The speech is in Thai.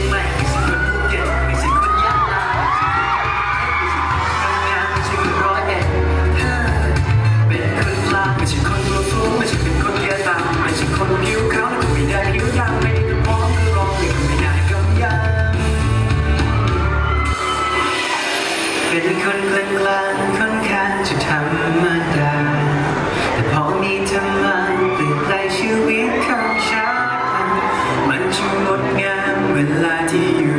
งใหม่มีสิทธิ์คนภูเก็ตมีสิทธิ์คนยะลามีสิทธิ์คนร้อยเอ็ดเป็นคนลาไม่ใช่คนตัวสูงไม่ใช่เป็นคนแก่ตาไม่ใช่คนผิวขาวและก็ไม่ได้วดำไม่ได้กรองกระรงไม่ได้กำยำเป็นคนกลางๆค่อนข้างจะทำมัน See you.